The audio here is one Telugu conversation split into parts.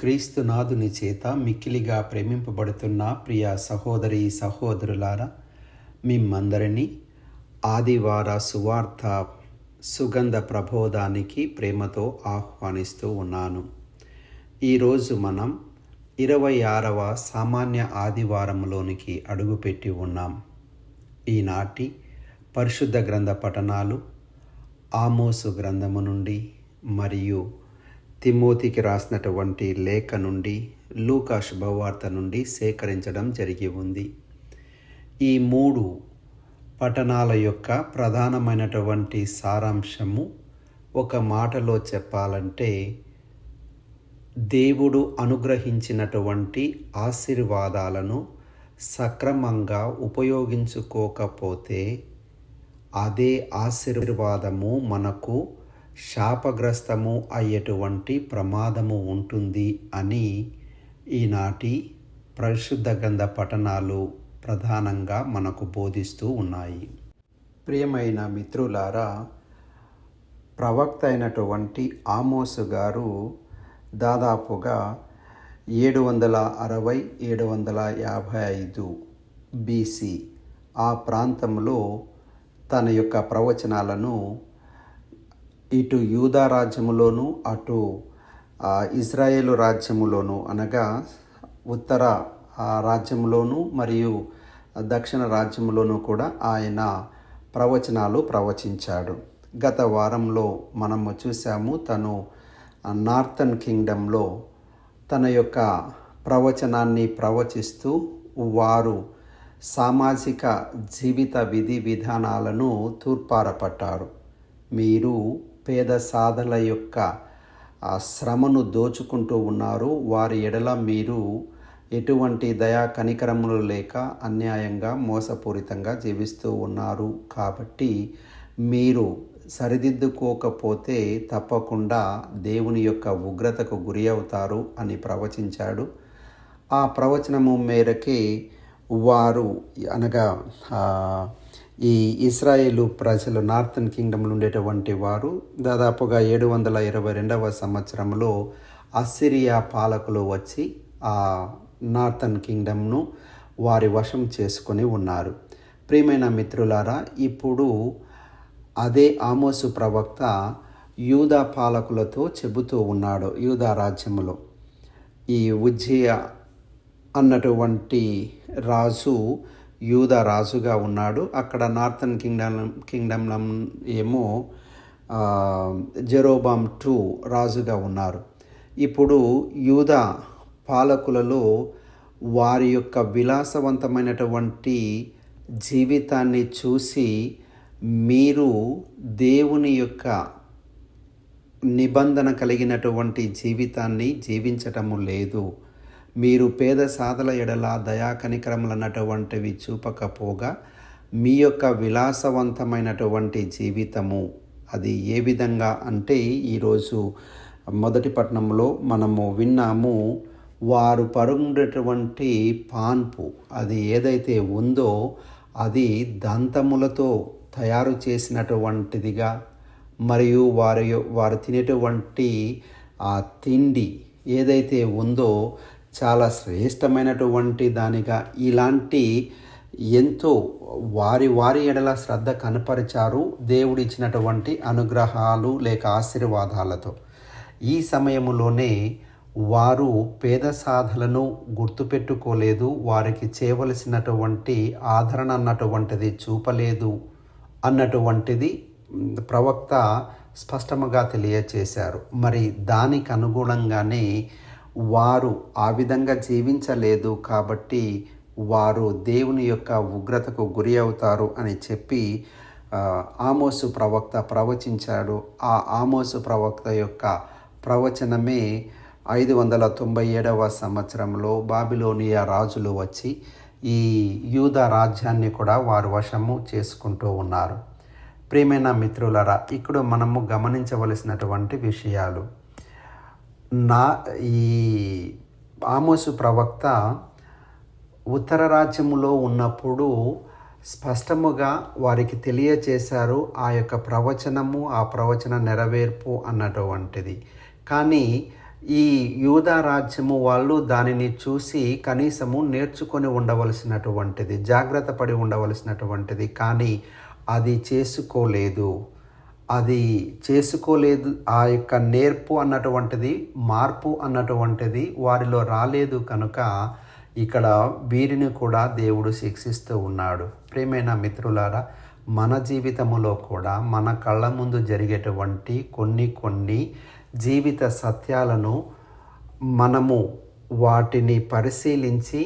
క్రీస్తునాథుని చేత మిక్కిలిగా ప్రేమింపబడుతున్న ప్రియ సహోదరి సహోదరులారా మిమ్మందరినీ ఆదివార సువార్త సుగంధ ప్రబోధానికి ప్రేమతో ఆహ్వానిస్తూ ఉన్నాను. ఈరోజు మనం ఇరవై ఆరవ సామాన్య ఆదివారంలోనికి అడుగుపెట్టి ఉన్నాం. ఈనాటి పరిశుద్ధ గ్రంథ పఠనాలు ఆమోసు గ్రంథము నుండి మరియు తిమోతికి రాసినటువంటి లేఖ నుండి లూకా శుభవార్త నుండి సేకరించడం జరిగి ఉంది. ఈ మూడు పఠనాల యొక్క ప్రధానమైనటువంటి సారాంశము ఒక మాటలో చెప్పాలంటే దేవుడు అనుగ్రహించినటువంటి ఆశీర్వాదాలను సక్రమంగా ఉపయోగించుకోకపోతే అదే ఆశీర్వాదము మనకు శాపగ్రస్తము అయ్యేటువంటి ప్రమాదము ఉంటుంది అని ఈనాటి పరిశుద్ధ గ్రంథ పఠనాలు ప్రధానంగా మనకు బోధిస్తూ ఉన్నాయి. ప్రియమైన మిత్రులారా ప్రవక్త అయినటువంటి ఆమోసు గారు దాదాపుగా ఏడు వందల అరవై ఏడు వందల యాభై ఐదు బీసీ ఆ ప్రాంతంలో తన యొక్క ప్రవచనాలను ఇటు యూదా రాజ్యములోను అటు ఇజ్రాయేలు రాజ్యములోను అనగా ఉత్తర రాజ్యంలోను మరియు దక్షిణ రాజ్యములోను కూడా ఆయన ప్రవచనాలు ప్రవచించాడు. గత వారంలో మనము చూసాము తను నార్థన్ కింగ్డంలో తన యొక్క ప్రవచనాన్ని ప్రవచిస్తూ వారు సామాజిక జీవిత విధి విధానాలను తూర్పారపట్టారు. మీరు పేద సాధల యొక్క శ్రమను దోచుకుంటూ ఉన్నారు. వారి ఎడల మీరు ఎటువంటి దయా కనికరములు లేక అన్యాయంగా మోసపూరితంగా జీవిస్తూ ఉన్నారు. కాబట్టి మీరు సరిదిద్దుకోకపోతే తప్పకుండా దేవుని యొక్క ఉగ్రతకు గురి అవుతారు అని ప్రవచించాడు. ఆ ప్రవచనము మేరకే వారు అనగా ఈ ఇస్రాయేలు ప్రజలు నార్థన్ కింగ్డమ్లో ఉండేటువంటి వారు దాదాపుగా ఏడు వందల ఇరవై రెండవ సంవత్సరంలో అస్సిరియా పాలకులు వచ్చి ఆ నార్థన్ కింగ్డమ్ను వారి వశం చేసుకొని ఉన్నారు. ప్రియమైన మిత్రులారా ఇప్పుడు అదే ఆమోసు ప్రవక్త యూదా పాలకులతో చెబుతూ ఉన్నాడు యూదా రాజ్యములో ఈ ఉజ్జయ అన్నటువంటి రాజు యూద రాజుగా ఉన్నాడు. అక్కడ నార్థన్ కింగ్డమ్ కింగ్డమ్లో ఏమో జెరోబామ్ టూ రాజుగా ఉన్నారు. ఇప్పుడు యూద పాలకులలో వారి యొక్క విలాసవంతమైనటువంటి జీవితాన్ని చూసి మీరు దేవుని యొక్క నిబంధన కలిగినటువంటి జీవితాన్ని జీవించటము లేదు. మీరు పేద సాధల ఎడల దయా కనికరములన్నటువంటివి చూపకపోగా మీ యొక్క విలాసవంతమైనటువంటి జీవితము. అది ఏ విధంగా అంటే ఈరోజు మొదటి పట్టణంలో మనము విన్నాము వారు పరుగుండేటువంటి పాన్పు అది ఏదైతే ఉందో అది దంతములతో తయారు చేసినటువంటిదిగా మరియు వారి వారు తినేటువంటి ఆ తిండి ఏదైతే ఉందో చాలా శ్రేష్టమైనటువంటి దానిగా ఇలాంటి ఎంతో వారి వారి ఎడల శ్రద్ధ కనపరిచారు దేవుడిచ్చినటువంటి అనుగ్రహాలు లేక ఆశీర్వాదాలతో. ఈ సమయంలోనే వారు పేద సాధలను గుర్తుపెట్టుకోలేదు వారికి చేయవలసినటువంటి ఆదరణ అన్నటువంటిది చూపలేదు అన్నటువంటిది ప్రవక్త స్పష్టముగా తెలియచేశారు. మరి దానికి అనుగుణంగానే వారు ఆ విధంగా జీవించలేదు కాబట్టి వారు దేవుని యొక్క ఉగ్రతకు గురి అవుతారు అని చెప్పి ఆమోసు ప్రవక్త ప్రవచించాడు. ఆ ఆమోసు ప్రవక్త యొక్క ప్రవచనమే ఐదు వందల తొంభై ఏడవ సంవత్సరంలో బాబిలోనియా రాజులు వచ్చి ఈ యూద రాజ్యాన్ని కూడా వారు వశము చేసుకుంటూ ఉన్నారు. ప్రియమైన మిత్రులరా ఇక్కడ మనము గమనించవలసినటువంటి విషయాలు నా ఈ ఆమోసు ప్రవక్త ఉత్తర రాజ్యములో ఉన్నప్పుడు స్పష్టముగా వారికి తెలియచేశారు ఆ యొక్క ప్రవచనము ఆ ప్రవచన నెరవేర్పు అన్నటువంటిది. కానీ ఈ యూదా రాజ్యము వాళ్ళు దానిని చూసి కనీసము నేర్చుకొని ఉండవలసినటువంటిది జాగ్రత్త పడి ఉండవలసినటువంటిది. కానీ అది చేసుకోలేదు. అది చేసుకోలేదు ఆ యొక్క నేర్పు అన్నటువంటిది మార్పు అన్నటువంటిది వారిలో రాలేదు కనుక ఇక్కడ వీరిని కూడా దేవుడు శిక్షిస్తూ ఉన్నాడు. ప్రేమైన మిత్రులారా మన జీవితములో కూడా మన కళ్ళ ముందు జరిగేటువంటి కొన్ని కొన్ని జీవిత సత్యాలను మనము వాటిని పరిశీలించి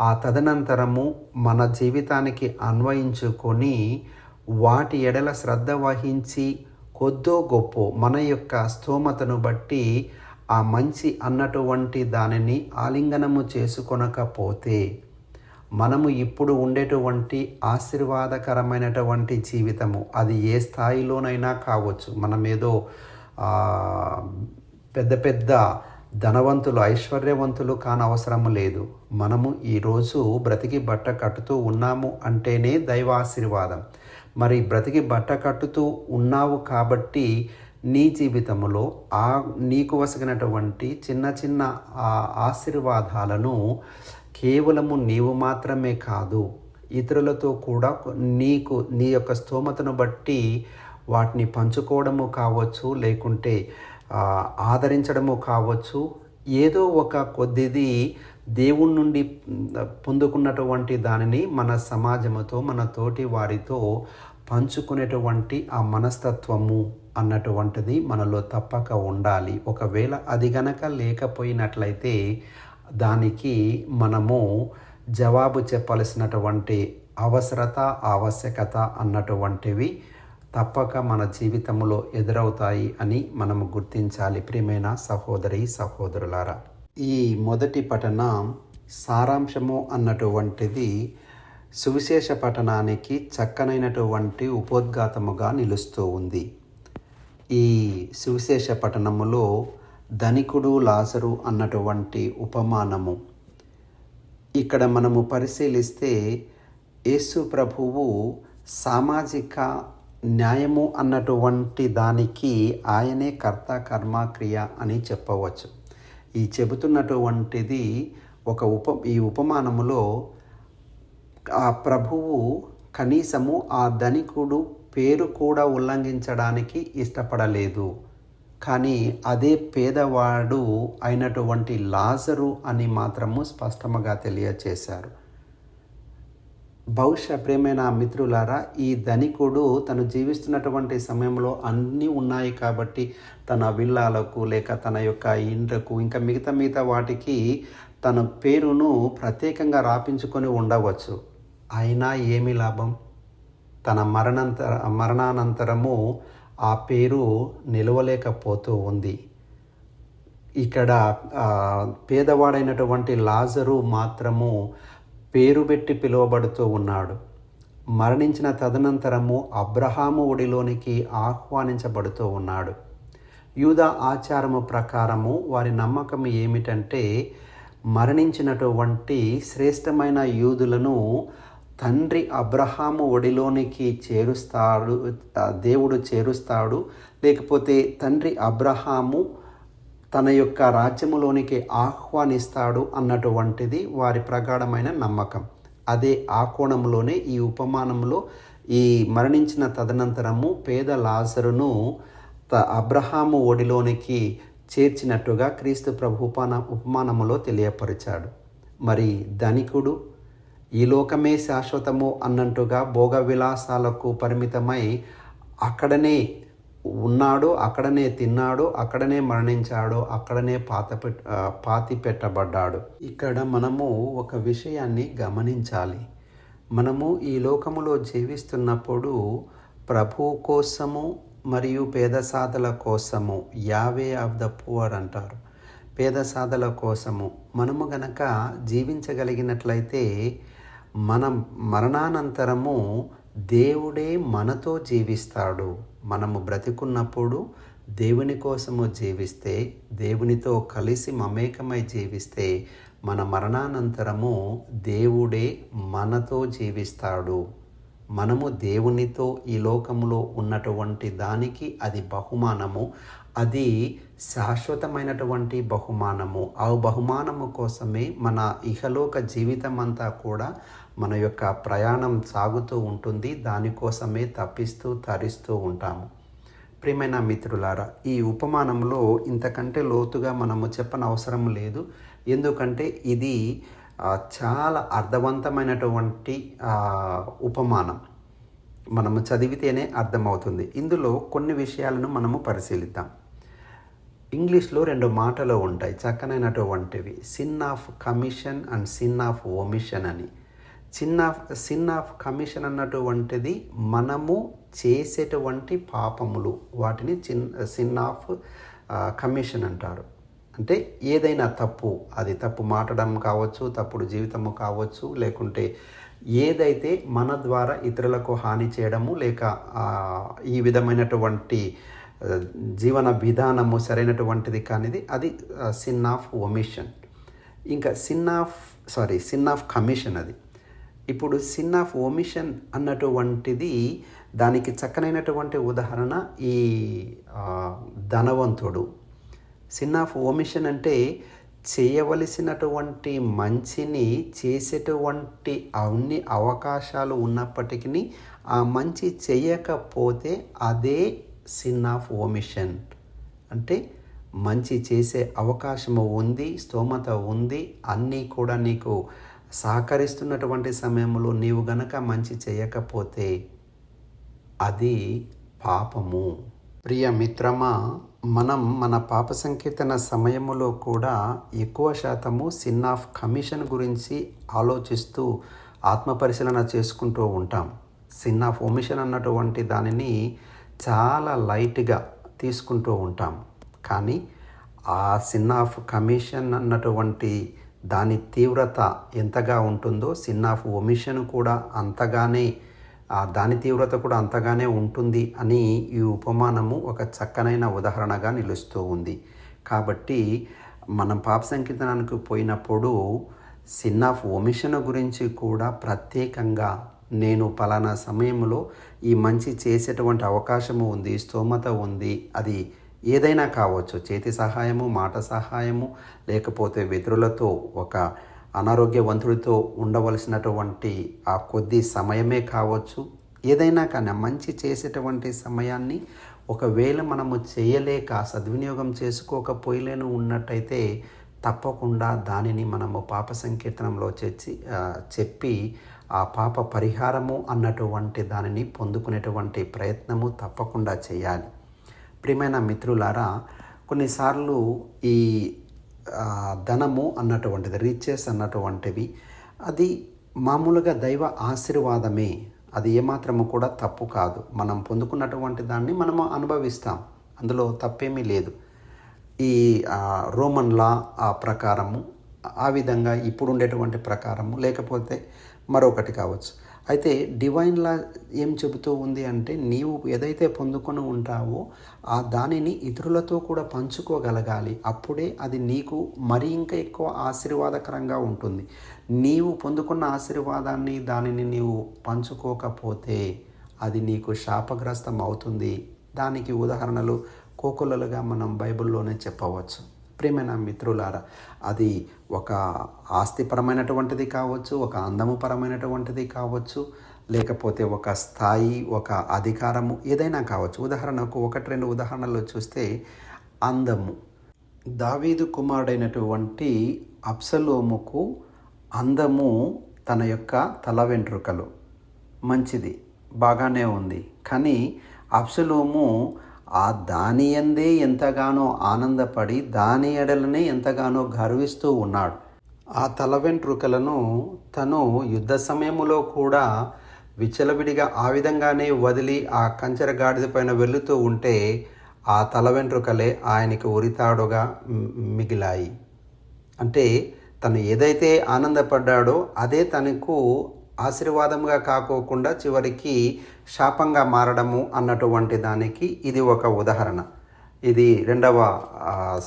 ఆ తదనంతరము మన జీవితానికి అన్వయించుకొని వాటి ఎడల శ్రద్ధ వహించి కొద్దో గొప్ప మన యొక్క స్తోమతను బట్టి ఆ మంచి అన్నటువంటి దానిని ఆలింగనము చేసుకొనకపోతే మనము ఇప్పుడు ఉండేటువంటి ఆశీర్వాదకరమైనటువంటి జీవితము అది ఏ స్థాయిలోనైనా కావచ్చు. మనం ఏదో పెద్ద పెద్ద ధనవంతులు ఐశ్వర్యవంతులు కానవసరం లేదు. మనము ఈరోజు బ్రతికి బట్ట కట్టుతూ ఉన్నాము అంటేనే దైవాశీర్వాదం. మరి బ్రతికి బట్ట కట్టుతూ ఉన్నావు కాబట్టి నీ జీవితంలో ఆ నీకు వసగినటువంటి చిన్న చిన్న ఆ ఆశీర్వాదాలను కేవలము నీవు మాత్రమే కాదు ఇతరులతో కూడా నీకు నీ యొక్క స్తోమతను బట్టి వాటిని పంచుకోవడము కావచ్చు లేకుంటే ఆదరించడము కావచ్చు. ఏదో ఒక కొద్దిది దేవుడి నుండి పొందుకున్నటువంటి దానిని మన సమాజముతో మన తోటి వారితో పంచుకునేటువంటి ఆ మనస్తత్వము అన్నటువంటిది మనలో తప్పక ఉండాలి. ఒకవేళ అది గనక లేకపోయినట్లయితే దానికి మనము జవాబు చెప్పాల్సినటువంటి అవసరత ఆవశ్యకత అన్నటువంటివి తప్పక మన జీవితంలో ఎదురవుతాయి అని మనము గుర్తించాలి. ప్రియమైన సహోదరి సహోదరులారా ఈ మొదటి పఠనం సారాంశము అన్నటువంటిది సువిశేష పఠనానికి చక్కనైనటువంటి ఉపోద్ఘాతముగా నిలుస్తూ ఉంది. ఈ సువిశేష పట్టణములో ధనికుడు లాజరు అన్నటువంటి ఉపమానము. ఇక్కడ మనము పరిశీలిస్తే యేసు ప్రభువు సామాజిక న్యాయము అన్నటువంటి దానికి ఆయనే కర్త కర్మ క్రియ అని చెప్పవచ్చు. ఈ చెబుతున్నటువంటిది ఒక ఉప ఈ ఉపమానములో ఆ ప్రభువు కనీసము ఆ ధనికుడు పేరు కూడా ఉల్లంఘించడానికి ఇష్టపడలేదు. కానీ అదే పేదవాడు అయినటువంటి లాజరు అని మాత్రము స్పష్టముగా తెలియచేశారు. బహుశా ప్రేమైన మిత్రులారా ఈ ధనికుడు తను జీవిస్తున్నటువంటి సమయంలో అన్నీ ఉన్నాయి కాబట్టి తన విల్లాలకు లేక తన యొక్క ఇండ్లకు ఇంకా మిగతా మిగతా వాటికి తన పేరును ప్రత్యేకంగా రాపించుకొని ఉండవచ్చు. అయినా ఏమి లాభం? తన మరణంతర మరణానంతరము ఆ పేరు నిలవలేకపోతూ ఉంది. ఇక్కడ పేదవాడైనటువంటి లాజరు మాత్రము పేరు పెట్టి పిలువబడుతూ ఉన్నాడు. మరణించిన తదనంతరము అబ్రహాము ఒడిలోనికి ఆహ్వానించబడుతూ ఉన్నాడు. యూద ఆచారము ప్రకారము వారి నమ్మకం ఏమిటంటే మరణించినటువంటి శ్రేష్టమైన యూదులను తండ్రి అబ్రహాము ఒడిలోనికి చేరుస్తాడు దేవుడు చేరుస్తాడు. లేకపోతే తండ్రి అబ్రహాము తన యొక్క రాజ్యములోనికి ఆహ్వానిస్తాడు అన్నటువంటిది వారి ప్రగాఢమైన నమ్మకం. అదే ఆ కోణంలోనే ఈ ఉపమానంలో ఈ మరణించిన తదనంతరము పేద లాజరును త అబ్రహాము ఒడిలోనికి చేర్చినట్టుగా క్రీస్తు ప్రభు ఉపమాన ఉపమానములో తెలియపరిచాడు. మరి ధనికుడు ఈ లోకమే శాశ్వతము అన్నట్టుగా భోగ విలాసాలకు పరిమితమై అక్కడనే ఉన్నాడు అక్కడనే తిన్నాడు అక్కడనే మరణించాడు అక్కడనే పాత పాతి పెట్టబడ్డాడు. ఇక్కడ మనము ఒక విషయాన్ని గమనించాలి. మనము ఈ లోకములో జీవిస్తున్నప్పుడు ప్రభు కోసము మరియు పేద సాధల కోసము యావే ఆఫ్ ద పువర్ అంటారు. పేద సాధల కోసము. మనము గనక జీవించగలిగినట్లయితే మనం మరణానంతరము దేవుడే మనతో జీవిస్తాడు. మనము బ్రతికున్నప్పుడు దేవుని కోసము జీవిస్తే దేవునితో కలిసి మమేకమై జీవిస్తే మన మరణానంతరము దేవుడే మనతో జీవిస్తాడు. మనము దేవునితో ఈ లోకంలో ఉన్నటువంటి దానికి అది బహుమానము. అది శాశ్వతమైనటువంటి బహుమానము. ఆ బహుమానము కోసమే మన ఇహలోక జీవితం అంతా కూడా మన యొక్క ప్రయాణం సాగుతూ ఉంటుంది దానికోసమే తప్పిస్తూ తరిస్తూ ఉంటాము. ప్రియమైన మిత్రులారా ఈ ఉపమానంలో ఇంతకంటే లోతుగా మనము చెప్పనవసరం లేదు. ఎందుకంటే ఇది చాలా అర్థవంతమైనటువంటి ఉపమానం. మనము చదివితేనే అర్థమవుతుంది. ఇందులో కొన్ని విషయాలను మనము పరిశీలిద్దాం. ఇంగ్లీష్లో రెండు మాటలు ఉంటాయి చక్కనైనటువంటివి. Sin of commission and sin of omission అని. చిన్న ఆఫ్ సిన్ ఆఫ్ కమిషన్ అన్నటువంటిది మనము చేసేటువంటి పాపములు. వాటిని చిన్ సిన్ ఆఫ్ కమిషన్ అంటారు. అంటే ఏదైనా తప్పు అది తప్పు మాటడం కావచ్చు తప్పుడు జీవితము కావచ్చు లేకుంటే ఏదైతే మన ద్వారా ఇతరులకు హాని చేయడము లేక ఈ విధమైనటువంటి జీవన విధానము సరైనటువంటిది కానిది అది సిన్ ఆఫ్ ఒమిషన్ ఇంకా sin of sorry sin of commission అది. ఇప్పుడు సిన్ ఆఫ్ ఒమిషన్ అన్నటువంటిది దానికి చక్కనైనటువంటి ఉదాహరణ ఈ ధనవంతుడు. సిన్ ఆఫ్ ఓమిషన్ అంటే చేయవలసినటువంటి మంచిని చేసేటువంటి అన్ని అవకాశాలు ఉన్నప్పటికీ ఆ మంచి చేయకపోతే అదే సిన్ ఆఫ్ ఓమిషన్ అంటే మంచి చేసే అవకాశము ఉంది స్తోమత ఉంది అన్నీ కూడా నీకు సహకరిస్తున్నటువంటి సమయంలో నీవు గనక మంచి చేయకపోతే అది పాపము. ప్రియ మిత్రమా మనం మన పాప సంకీర్తన సమయములో కూడా ఎక్కువ శాతము సిన్ ఆఫ్ కమిషన్ గురించి ఆలోచిస్తూ ఆత్మ పరిశీలన చేసుకుంటూ ఉంటాం. సిన్ ఆఫ్ ఒమిషన్ అన్నటువంటి దానిని చాలా లైట్గా తీసుకుంటూ ఉంటాం. కానీ ఆ సిన్ ఆఫ్ కమిషన్ అన్నటువంటి దాని తీవ్రత ఎంతగా ఉంటుందో సిన్ ఆఫ్ ఒమిషన్ కూడా అంతగానే దాని తీవ్రత కూడా అంతగానే ఉంటుంది అని ఈ ఉపమానము ఒక చక్కనైన ఉదాహరణగా నిలుస్తూ ఉంది. కాబట్టి మనం పాప సంకీర్తనానికి పోయినప్పుడు సిన్ ఆఫ్ ఒమిషన్ గురించి కూడా ప్రత్యేకంగా నేను పలానా సమయంలో ఈ మంచి చేసేటువంటి అవకాశము ఉంది స్తోమత ఉంది అది ఏదైనా కావచ్చు చేతి సహాయము మాట సహాయము లేకపోతే వెతురులతో ఒక అనారోగ్యవంతుడితో ఉండవలసినటువంటి ఆ కొద్ది సమయమే కావచ్చు. ఏదైనా కానీ మంచి చేసేటువంటి సమయాన్ని ఒకవేళ మనము చేయలేక సద్వినియోగం చేసుకోకపోయలేను ఉన్నట్టయితే తప్పకుండా దానిని మనము పాప సంకీర్తనంలో చేర్చి చెప్పి ఆ పాప పరిహారము అన్నటువంటి దానిని పొందుకునేటువంటి ప్రయత్నము తప్పకుండా చేయాలి. ప్రియమైన మిత్రులారా కొన్నిసార్లు ఈ ధనము అన్నటువంటిది రిచెస్ అన్నటువంటివి అది మామూలుగా దైవ ఆశీర్వాదమే. అది ఏమాత్రము కూడా తప్పు కాదు. మనం పొందుకున్నటువంటి దాన్ని మనము అనుభవిస్తాం. అందులో తప్పేమీ లేదు. ఈ రోమన్ లా ఆ ప్రకారము ఆ విధంగా ఇప్పుడు ఉండేటువంటి ప్రకారము లేకపోతే మరొకటి కావచ్చు. అయితే డివైన్ లా ఏం చెబుతూ ఉంది అంటే నీవు ఏదైతే పొందుకొని ఉంటావో ఆ దానిని ఇతరులతో కూడా పంచుకోగలగాలి. అప్పుడే అది నీకు మరి ఇంకా ఎక్కువ ఆశీర్వాదకరంగా ఉంటుంది. నీవు పొందుకున్న ఆశీర్వాదాన్ని దానిని నీవు పంచుకోకపోతే అది నీకు శాపగ్రస్తం అవుతుంది. దానికి ఉదాహరణలు కోకులలుగా మనం బైబిల్లోనే చెప్పవచ్చు. ప్రేమైన మిత్రులారా అది ఒక ఆస్తిపరమైనటువంటిది కావచ్చు ఒక అందము పరమైనటువంటిది కావచ్చు లేకపోతే ఒక స్థాయి ఒక అధికారము ఏదైనా కావచ్చు. ఉదాహరణకు ఒకటి రెండు ఉదాహరణలు చూస్తే అందము. దావీదు కుమారుడైనటువంటి అప్సలోముకు అందము తన యొక్క తల వెంట్రుకలు. మంచిది బాగానే ఉంది. కానీ అప్సలోము ఆ దాని ఎందే ఎంతగానో ఆనందపడి దాని ఎడలనే ఎంతగానో గర్విస్తూ ఉన్నాడు. ఆ తల వెంట్రుకలను తను యుద్ధ సమయంలో కూడా విచలవిడిగా ఆ విధంగానే వదిలి ఆ కంచెర గాడిద పైన వెళుతూ ఉంటే ఆ తల వెంట్రుకలే ఆయనకి ఉరితాడుగా మిగిలాయి. అంటే తను ఏదైతే ఆనందపడ్డాడో అదే తనకు ఆశీర్వాదంగా కాకోకుండా చివరికి శాపంగా మారడము అన్నటువంటి దానికి ఇది ఒక ఉదాహరణ. ఇది రెండవ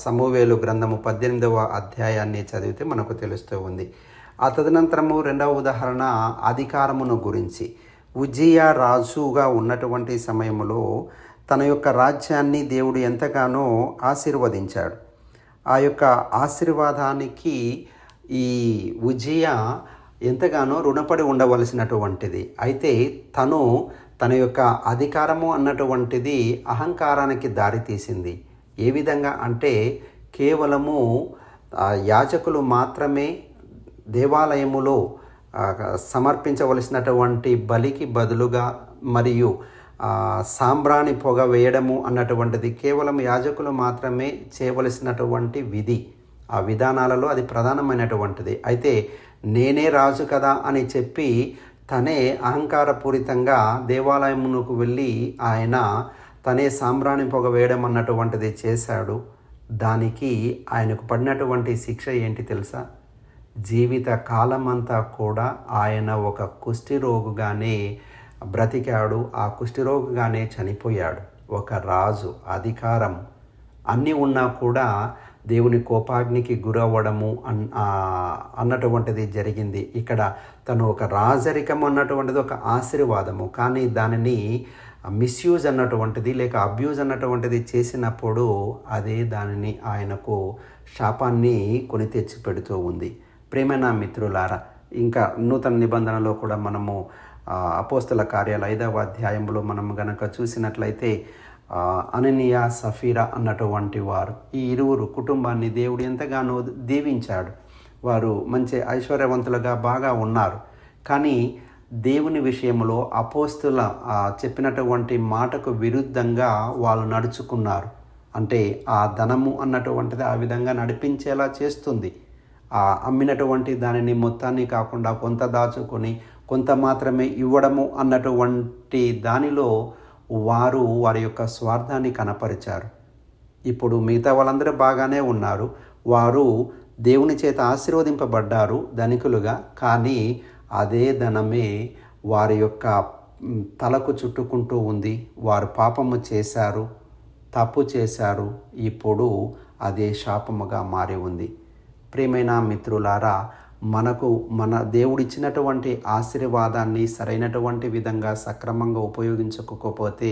సమూవేలు గ్రంథము పద్దెనిమిదవ అధ్యాయాన్ని చదివితే మనకు తెలుస్తూ ఉంది. ఆ తదనంతరము రెండవ ఉదాహరణ అధికారమును గురించి. ఉజ్జియా రాజుగా ఉన్నటువంటి సమయంలో తన యొక్క రాజ్యాన్ని దేవుడు ఎంతగానో ఆశీర్వదించాడు. ఆ యొక్క ఆశీర్వాదానికి ఈ ఉజ్జియా ఎంతగానో రుణపడి ఉండవలసినటువంటిది. అయితే తను తన యొక్క అధికారము అన్నటువంటిది అహంకారానికి దారితీసింది ఏ విధంగా అంటే కేవలము యాజకులు మాత్రమే దేవాలయములో సమర్పించవలసినటువంటి బలికి బదులుగా మరియు సాంబ్రాణి పొగ వేయడము అన్నటువంటిది కేవలం యాజకులు మాత్రమే చేయవలసినటువంటి విధి. ఆ విధానాలలో అది ప్రధానమైనటువంటిది. అయితే నేనే రాజు కదా అని చెప్పి తనే అహంకారపూరితంగా దేవాలయమునకు వెళ్ళి ఆయన తనే సాంబ్రాణి పొగ వేయడం అన్నటువంటిది చేశాడు. దానికి ఆయనకు పడినటువంటి శిక్ష ఏంటి తెలుసా? జీవిత కాలమంతా కూడా ఆయన ఒక కుష్ఠిరోగుగానే బ్రతికాడు. ఆ కుష్ఠిరోగుగానే చనిపోయాడు. ఒక రాజు అధికారం అన్నీ ఉన్నా కూడా దేవుని కోపాగ్నికి గురవ్వడము అన్ అన్నటువంటిది జరిగింది. ఇక్కడ తను ఒక రాజరికం అన్నటువంటిది ఒక ఆశీర్వాదము. కానీ దానిని మిస్యూజ్ అన్నటువంటిది లేక అబ్యూజ్ అన్నటువంటిది చేసినప్పుడు అదే దానిని ఆయనకు శాపాన్ని కొని తెచ్చి పెడుతూ ఉంది. ప్రేమైన మిత్రులారా ఇంకా నూతన నిబంధనలో కూడా మనము అపోస్తల కార్యాల ఐదవ అధ్యాయంలో మనం గనక చూసినట్లయితే అననీయ సఫీరా అన్నటువంటి వారు. ఈ ఇరువురు కుటుంబాన్ని దేవుడు ఎంతగానో దీవించాడు. వారు మంచి ఐశ్వర్యవంతులుగా బాగా ఉన్నారు. కానీ దేవుని విషయంలో అపోస్తుల చెప్పినటువంటి మాటకు విరుద్ధంగా వాళ్ళు నడుచుకున్నారు. అంటే ఆ ధనము అన్నటువంటిది ఆ విధంగా నడిపించేలా చేస్తుంది. ఆ అమ్మినటువంటి దానిని మొత్తాన్ని కాకుండా కొంత దాచుకొని కొంత మాత్రమే ఇవ్వడము అన్నటువంటి దానిలో వారు వారి యొక్క స్వార్థాన్ని కనపరిచారు. ఇప్పుడు మిగతా వాళ్ళందరూ బాగానే ఉన్నారు. వారు దేవుని చేత ఆశీర్వదింపబడ్డారు ధనికులుగా. కానీ అదే ధనమే వారి యొక్క తలకు చుట్టుకుంటూ ఉంది. వారు పాపము చేశారు తప్పు చేశారు. ఇప్పుడు అదే శాపముగా మారి ఉంది. ప్రియమైన మిత్రులారా మనకు మన దేవుడిచ్చినటువంటి ఆశీర్వాదాన్ని సరైనటువంటి విధంగా సక్రమంగా ఉపయోగించకపోతే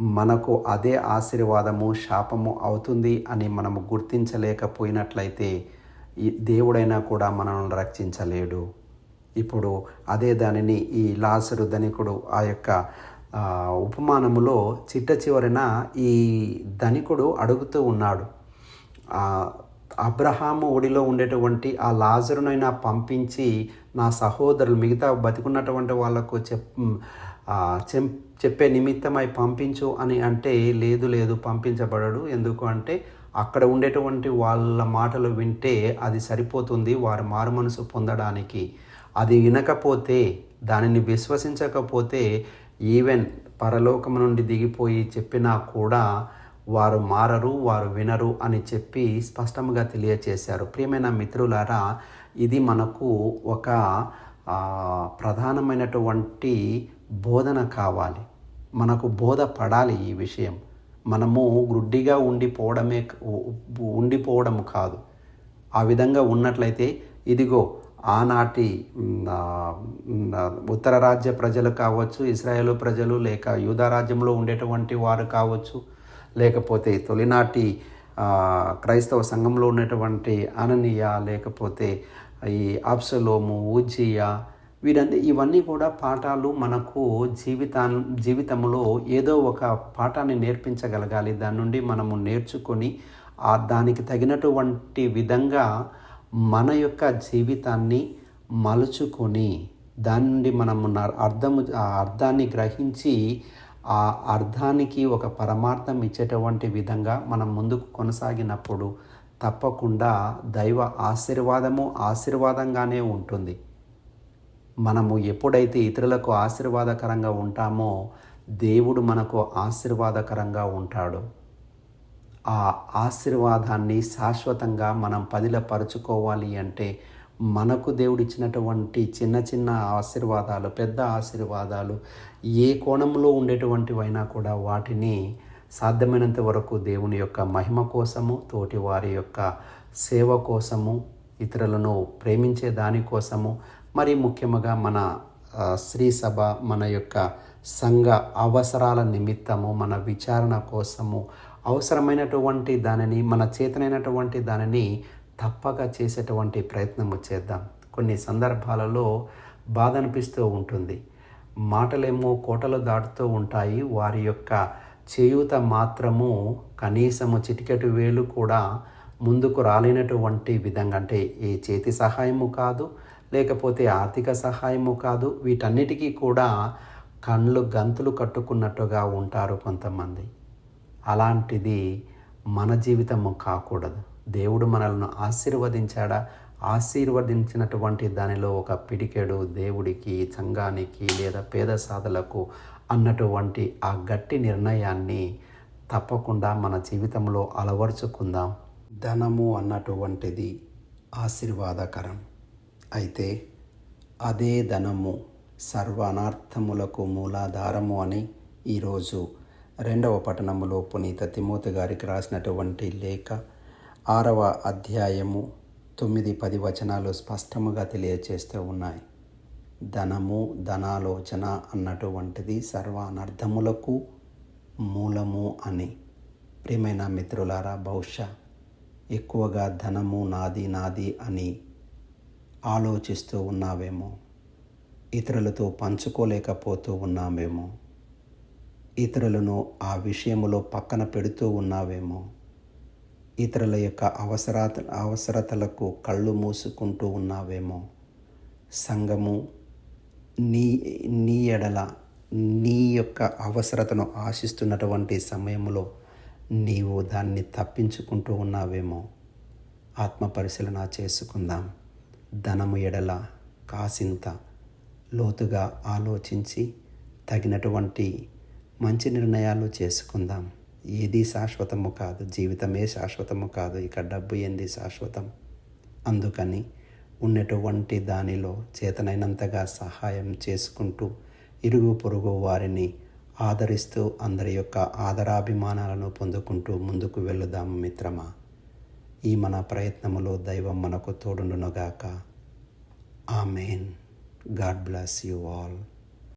మనకు అదే ఆశీర్వాదము శాపము అవుతుంది అని మనము గుర్తించలేకపోయినట్లయితే ఈ దేవుడైనా కూడా మనల్ని రక్షించలేడు. ఇప్పుడు అదే దానిని ఈ లాసరు ధనికుడు ఆ యొక్క ఉపమానములో చిట్ట చివరిన ఈ ధనికుడు అడుగుతూ ఉన్నాడు. అబ్రహాము ఒడిలో ఉండేటువంటి ఆ లాజరునైనా పంపించి నా సహోదరులు మిగతా బతికున్నటువంటి వాళ్ళకు చెప్ చెం- చెప్పే నిమిత్తమై పంపించు అని అంటే లేదు లేదు పంపించబడడు. ఎందుకు అంటే అక్కడ ఉండేటువంటి వాళ్ళ మాటలు వింటే అది సరిపోతుంది వారి మారు మనసు పొందడానికి. అది వినకపోతే దానిని విశ్వసించకపోతే ఈవెన్ పరలోకము నుండి దిగిపోయి చెప్పినా కూడా వారు మారరు వారు వినరు అని చెప్పి స్పష్టంగా తెలియచేశారు. ప్రియమైన మిత్రులారా ఇది మనకు ఒక ప్రధానమైనటువంటి బోధన కావాలి. మనకు బోధ పడాలి ఈ విషయం. మనము గ్రుడ్డిగా ఉండిపోవడమే ఉండిపోవడం కాదు. ఆ విధంగా ఉన్నట్లయితే ఇదిగో ఆనాటి ఉత్తర రాజ్య ప్రజలు కావచ్చు ఇస్రాయేల్ ప్రజలు లేక యూదా రాజ్యంలో ఉండేటువంటి వారు కావచ్చు లేకపోతే తొలినాటి క్రైస్తవ సంఘంలో ఉన్నటువంటి అననీయ లేకపోతే ఈ అప్సలోము ఊజియా వీరందీ ఇవన్నీ కూడా పాఠాలు మనకు జీవితా జీవితంలో ఏదో ఒక పాఠాన్ని నేర్పించగలగాలి. దాని నుండి మనము నేర్చుకొని ఆ దానికి తగినటువంటి విధంగా మన యొక్క జీవితాన్ని మలుచుకొని దాని నుండి మనము అర్థము ఆ అర్థాన్ని గ్రహించి ఆ అర్థానికి ఒక పరమార్థం ఇచ్చేటువంటి విధంగా మనం ముందుకు కొనసాగినప్పుడు తప్పకుండా దైవ ఆశీర్వాదము ఆశీర్వాదంగానే ఉంటుంది. మనము ఎప్పుడైతే ఇతరులకు ఆశీర్వాదకరంగా ఉంటామో దేవుడు మనకు ఆశీర్వాదకరంగా ఉంటాడు. ఆ ఆశీర్వాదాన్ని శాశ్వతంగా మనం పదిలపరుచుకోవాలి అంటే మనకు దేవుడిచ్చినటువంటి చిన్న చిన్న ఆశీర్వాదాలు పెద్ద ఆశీర్వాదాలు ఏ కోణంలో ఉండేటువంటివైనా కూడా వాటిని సాధ్యమైనంత వరకు దేవుని యొక్క మహిమ కోసము తోటి వారి యొక్క సేవ కోసము ఇతరులను ప్రేమించే దానికోసము మరి ముఖ్యంగా మన స్త్రీ సభ మన యొక్క సంఘ అవసరాల నిమిత్తము మన విచారణ కోసము అవసరమైనటువంటి దానిని మన చేతనైనటువంటి దానిని తప్పక చేసేటువంటి ప్రయత్నము చేద్దాం. కొన్ని సందర్భాలలో బాధ అనిపిస్తూ ఉంటుంది. మాటలేమో కోటలు దాటుతూ ఉంటాయి. వారి యొక్క చేయూత మాత్రము కనీసము చిటికెటు వేలు కూడా ముందుకు రాలేనటువంటి విధంగా అంటే ఏ చేతి సహాయము కాదు లేకపోతే ఆర్థిక సహాయము కాదు వీటన్నిటికీ కూడా కళ్ళు గంతులు కట్టుకున్నట్టుగా ఉంటారు కొంతమంది. అలాంటిది మన జీవితము కాకూడదు. దేవుడు మనల్ని ఆశీర్వదించాడా? ఆశీర్వదించినటువంటి దానిలో ఒక పిడికెడు దేవుడికి సంఘానికి లేదా పేద సాధలకు అన్నటువంటి ఆ గట్టి నిర్ణయాన్ని తప్పకుండా మన జీవితంలో అలవర్చుకుందాం. ధనము అన్నటువంటిది ఆశీర్వాదకరం. అయితే అదే ధనము సర్వ అనార్థములకు మూలాధారము అని ఈరోజు రెండవ పట్టణములో పునీత తిమోతి గారికి రాసినటువంటి లేఖ ఆరవ అధ్యాయము తొమ్మిది పది వచనాలు స్పష్టముగా తెలియచేస్తూ ఉన్నాయి. ధనము ధనాలోచన అన్నటువంటిది సర్వ అనర్థములకు మూలము అని. ప్రియమైన మిత్రులారా బహుశా ఎక్కువగా ధనము నాది నాది అని ఆలోచిస్తూ ఉన్నావేమో? ఇతరులతో పంచుకోలేకపోతూ ఉన్నామేమో? ఇతరులను ఆ విషయములో పక్కన పెడుతూ ఉన్నావేమో? ఇతరుల యొక్క అవసరాత అవసరతలకు కళ్ళు మూసుకుంటూ ఉన్నావేమో. సంఘము నీ నీ ఎడల నీ యొక్క అవసరతను ఆశిస్తున్నటువంటి సమయంలో నీవు దాన్ని తప్పించుకుంటూ ఉన్నావేమో. ఆత్మ పరిశీలన చేసుకుందాం. ధనము ఎడల కాసింత లోతుగా ఆలోచించి తగినటువంటి మంచి నిర్ణయాలు చేసుకుందాం. ఏది శాశ్వతము కాదు జీవితమే శాశ్వతము కాదు ఇక డబ్బు ఏంది శాశ్వతం? అందుకని ఉన్నటువంటి దానిలో చేతనైనంతగా సహాయం చేసుకుంటూ ఇరుగు పొరుగు వారిని ఆదరిస్తూ అందరి యొక్క ఆదరాభిమానాలను పొందుకుంటూ ముందుకు వెళుదాము మిత్రమా. ఈ మన ప్రయత్నములో దైవం మనకు తోడుండునుగాక. Amen. God bless you all.